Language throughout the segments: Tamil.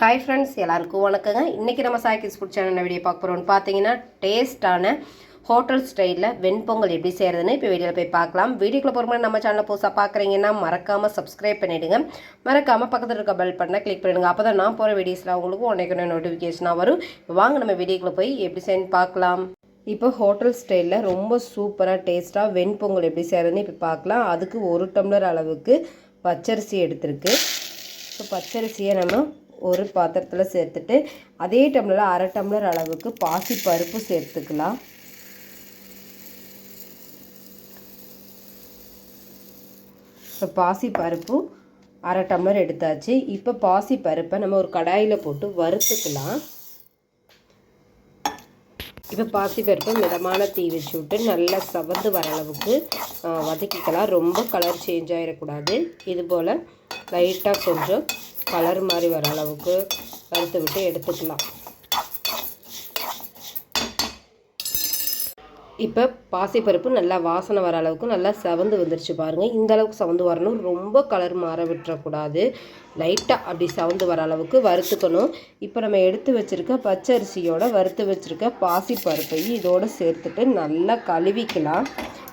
ஹாய் ஃப்ரெண்ட்ஸ் எல்லாருக்கும் வணக்கங்க. இன்றைக்கி நம்ம Sai kiss food channel video பார்க்க போகிறோம்னு பார்த்தீங்கன்னா டேஸ்ட்டான ஹோட்டல் ஸ்டைலில் வெண்பொங்கல் எப்படி செய்கிறதுன்னு இப்போ வீடியோவில் போய் பார்க்கலாம். வீடியோக்குள்ள போகிற நம்ம சேனலை புதுசாக பார்க்குறீங்கன்னா மறக்காமல் சப்ஸ்கிரைப் பண்ணிவிடுங்க மறக்காமல் பக்கத்தில் இருக்க பெல் பண்ணால் கிளிக் பண்ணிடுங்க அப்போ தான் நான் போகிற வீடியோஸில் உங்களுக்கு உடனே நோட்டிஃபிகேஷனாக வரும். வாங்க நம்ம வீடியோக்குள்ளே போய் எப்படி செய்யணும் பார்க்கலாம். இப்போ ஹோட்டல் ஸ்டைலில் ரொம்ப சூப்பராக டேஸ்ட்டாக வெண்பொங்கல் எப்படி செய்கிறதுன்னு இப்போ பார்க்கலாம். அதுக்கு ஒரு டம்ளர் அளவுக்கு பச்சரிசி எடுத்திருக்கு. இப்போ பச்சரிசியை நம்ம ஒரு பாத்திரத்தில் சேர்த்துட்டு அதே டம்ளரில் அரை டம்ளர் அளவுக்கு பாசி பருப்பு சேர்த்துக்கலாம். இப்போ பாசி பருப்பு அரை டம்ளர் எடுத்தாச்சு. இப்போ பாசி பருப்பை நம்ம ஒரு கடாயில் போட்டு வறுத்துக்கலாம். இப்போ பாசி பருப்பு மிதமான தீ வச்சு விட்டு நல்லா சவந்து வர அளவுக்கு வதக்கிக்கலாம். ரொம்ப கலர் சேஞ்ச் ஆகிடக்கூடாது இது போல் லைட்டாக கொஞ்சம் கலர் மாதிரி வர அளவுக்கு வறுத்து விட்டு எடுத்துக்கலாம். இப்போ பாசிப்பருப்பு நல்லா வாசனை வர அளவுக்கு நல்லா செவந்து வந்துருச்சு பாருங்கள் இந்த அளவுக்கு செவந்து வரணும். ரொம்ப கலர் மாற விட்டுறக்கூடாது. லைட்டாக அப்படி செவந்து வர அளவுக்கு வறுத்துக்கணும். இப்போ நம்ம எடுத்து வச்சுருக்க பச்சரிசியோட வறுத்து வச்சுருக்க பாசிப்பருப்பையும் இதோடு சேர்த்துட்டு நல்லா கழுவிக்கலாம்.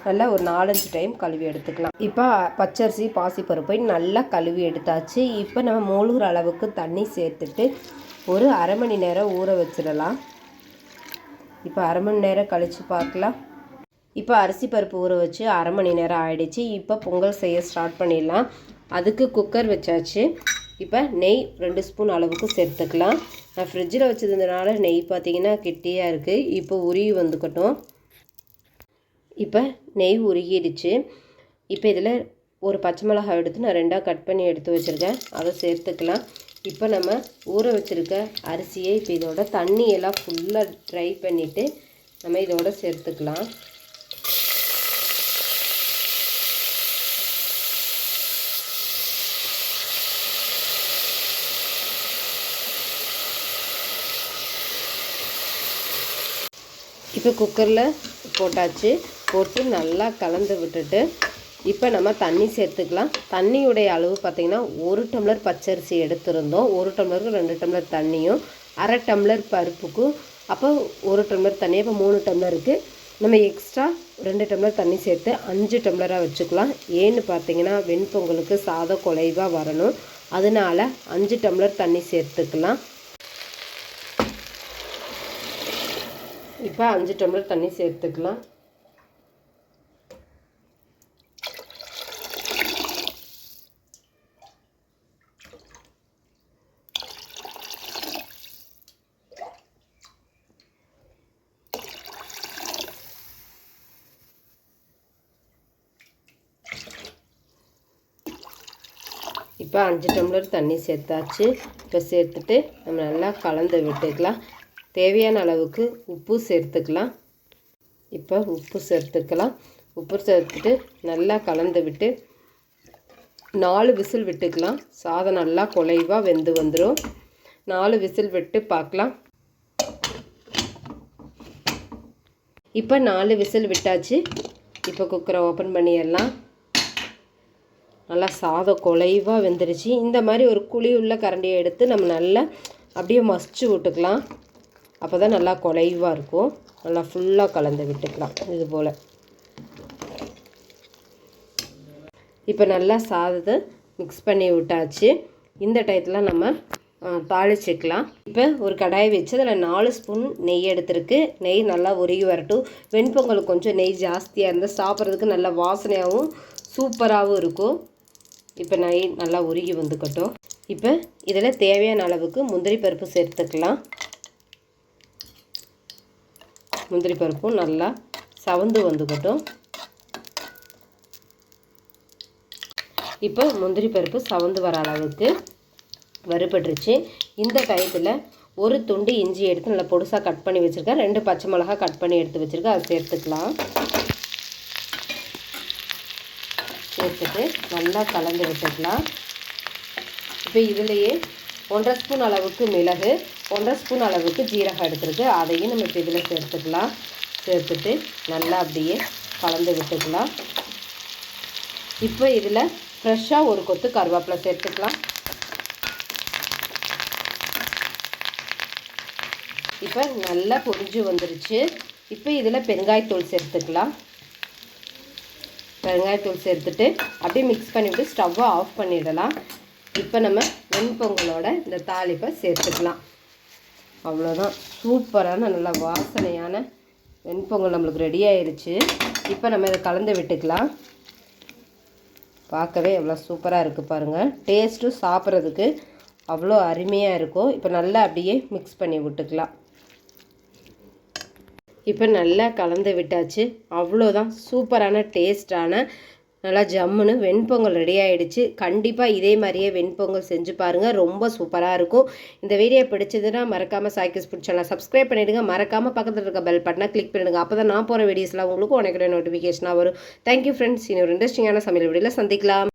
நல்லா ஒரு நாலஞ்சு டைம் கழுவி எடுத்துக்கலாம். இப்போ பச்சரிசி பாசிப்பருப்பை நல்லா கழுவி எடுத்தாச்சு. இப்போ நம்ம மூழ்கிற அளவுக்கு தண்ணி சேர்த்துட்டு ஒரு அரை மணி நேரம் ஊற வச்சிடலாம். இப்போ அரை மணி நேரம் கழித்து பார்க்கலாம். இப்போ அரிசி பருப்பு ஊற வச்சு அரை மணி நேரம் ஆயிடுச்சு. இப்போ பொங்கல் செய்ய ஸ்டார்ட் பண்ணிடலாம். அதுக்கு குக்கர் வச்சாச்சு. இப்போ நெய் ரெண்டு ஸ்பூன் அளவுக்கு சேர்த்துக்கலாம். நான் ஃப்ரிட்ஜில் வச்சதுனால நெய் பார்த்தீங்கன்னா கெட்டியாக இருக்குது இப்போ உரி வந்துக்கட்டும். இப்போ நெய் உருகிடுச்சு. இப்போ இதில் ஒரு பச்சை மிளகாய் எடுத்து நான் ரெண்டாக கட் பண்ணி எடுத்து வச்சுருக்கேன். அதை சேர்த்துக்கலாம். இப்போ நம்ம ஊற வச்சுருக்க அரிசியை இப்போ இதோட தண்ணியெல்லாம் ஃபுல்லாக ட்ரை பண்ணிவிட்டு நம்ம இதோட சேர்த்துக்கலாம். இப்போ குக்கரில் போட்டாச்சு. போட்டு நல்லா கலந்து விட்டுட்டு இப்போ நம்ம தண்ணி சேர்த்துக்கலாம். தண்ணியுடைய அளவு பார்த்திங்கன்னா ஒரு டம்ளர் பச்சரிசி எடுத்திருந்தோம். ஒரு டம்ளருக்கு ரெண்டு டம்ளர் தண்ணியும் அரை டம்ளர் பருப்புக்கும் அப்போ ஒரு டம்ளர் தண்ணி இப்போ மூணு டம்ளருக்கு நம்ம எக்ஸ்ட்ரா ரெண்டு டம்ளர் தண்ணி சேர்த்து அஞ்சு டம்ளராக வச்சுக்கலாம். ஏன்னு பார்த்தீங்கன்னா வெண்பொங்கலுக்கு சாதம் குலைவாக வரணும். அதனால் அஞ்சு டம்ளர் தண்ணி சேர்த்துக்கலாம். இப்போ அஞ்சு டம்ளர் தண்ணி சேர்த்துக்கலாம். இப்போ அஞ்சு டம்ளர் தண்ணி சேர்த்தாச்சு. இப்போ சேர்த்துட்டு நம்ம நல்லா கலந்து விட்டுக்கலாம். தேவையான அளவுக்கு உப்பு சேர்த்துக்கலாம். இப்போ உப்பு சேர்த்துக்கலாம். உப்பு சேர்த்துட்டு நல்லா கலந்து விட்டு நாலு விசில் விட்டுக்கலாம். சாதம் நல்லா குலைவாக வெந்து வந்துடும் நாலு விசில் விட்டு பார்க்கலாம். இப்போ நாலு விசில் விட்டாச்சு. இப்போ குக்கரை ஓப்பன் பண்ணிடலாம். நல்லா சாதம் குலைவாக வெந்துருச்சு. இந்த மாதிரி ஒரு குழி உள்ள கரண்டியை எடுத்து நம்ம நல்லா அப்படியே மசிச்சு விட்டுக்கலாம். அப்போ தான் நல்லா குலைவாக இருக்கும். நல்லா ஃபுல்லாக கலந்து விட்டுக்கலாம். இது போல். இப்போ நல்லா சாதத்தை மிக்ஸ் பண்ணி விட்டாச்சு. இந்த டயத்தில் நம்ம தாளிச்சிக்கலாம். இப்போ ஒரு கடாயை வச்சு அதில் நாலு ஸ்பூன் நெய் எடுத்துருக்கு. நெய் நல்லா உருகி வரட்டும். வெண்பொங்கல் கொஞ்சம் நெய் ஜாஸ்தியாக இருந்தால் சாப்பிட்றதுக்கு நல்லா வாசனையாகவும் சூப்பராகவும் இருக்கும். இப்போ நெய் நல்லா உருகி வந்துக்கட்டும். இப்போ இதில் தேவையான அளவுக்கு முந்திரி பருப்பு சேர்த்துக்கலாம். முந்திரி பருப்பும் நல்லா சவந்து வந்துக்கட்டும். இப்போ முந்திரி பருப்பு சவந்து வர அளவுக்கு வறுபட்டுருச்சு. இந்த டயத்தில் ஒரு துண்டு இஞ்சி எடுத்து நல்லா பொடுசாக கட் பண்ணி வச்சுருக்கேன். ரெண்டு பச்சை மிளகா கட் பண்ணி எடுத்து வச்சுருக்கேன். அதை சேர்த்துக்கலாம். சேர்த்துட்டு நல்லா கலந்து விட்டுக்கலாம். இப்போ இதுலேயே ஒன்றரை ஸ்பூன் அளவுக்கு மிளகு ஒன்றரை ஸ்பூன் அளவுக்கு ஜீரகம் எடுத்துருக்கு. அதையும் நம்ம இப்போ இதில் சேர்த்துக்கலாம். சேர்த்துட்டு நல்லா அப்படியே கலந்து விட்டுக்கலாம். இப்போ இதில் ஃப்ரெஷ்ஷாக ஒரு கொத்து கருவேப்பிலை சேர்த்துக்கலாம். இப்போ நல்லா பொரிஞ்சு வந்துருச்சு. இப்போ இதில் பெருங்காயத்தூள் சேர்த்துக்கலாம். பெருங்காயத்தூள் சேர்த்துட்டு அப்படியே மிக்ஸ் பண்ணிவிட்டு ஸ்டவ்வை ஆஃப் பண்ணிடலாம். இப்போ நம்ம வெண்பொங்கலோட இந்த தாளிப்பை சேர்த்துக்கலாம். அவ்வளோதான் சூப்பரான நல்ல வாசனையான வெண்பொங்கல் நம்மளுக்கு ரெடி ஆயிடுச்சு இப்போ நம்ம இதை கலந்து விட்டுக்கலாம். பார்க்கவே எவ்வளோ சூப்பராக இருக்குது பாருங்கள் டேஸ்ட்டும் சாப்பிட்றதுக்கு அவ்வளோ அருமையாக இருக்கும். இப்போ நல்லா அப்படியே மிக்ஸ் பண்ணி விட்டுக்கலாம். இப்போ நல்லா கலந்து விட்டாச்சு. அவ்வளோதான் சூப்பரான டேஸ்டான நல்லா ஜம்முன்னு வெண்பொங்கல் ரெடி ஆகிடுச்சு கண்டிப்பாக இதே மாதிரியே வெண்பொங்கல் செஞ்சு பாருங்கள் ரொம்ப சூப்பராக இருக்கும். இந்த வீடியோ பிடிச்சதுன்னா மறக்காமல் சாய்க்கிஸ் பிடிச்சலாம் சப்ஸ்கிரைப் பண்ணிவிடுங்க மறக்காமல் பக்கத்தில் இருக்க பெல் பட்டனை கிளிக் பண்ணிடுங்க. அப்போ தான் நான் போகிற வீடியோஸ்லாம் உங்களுக்கு உனக்கு நோட்டிஃபிகேஷனாக வரும். தேங்க்யூ ஃப்ரெண்ட்ஸ் இன்னொரு இன்ட்ரெஸ்டிங்கான சமையல் வீடியோவில் சந்திக்கலாம்.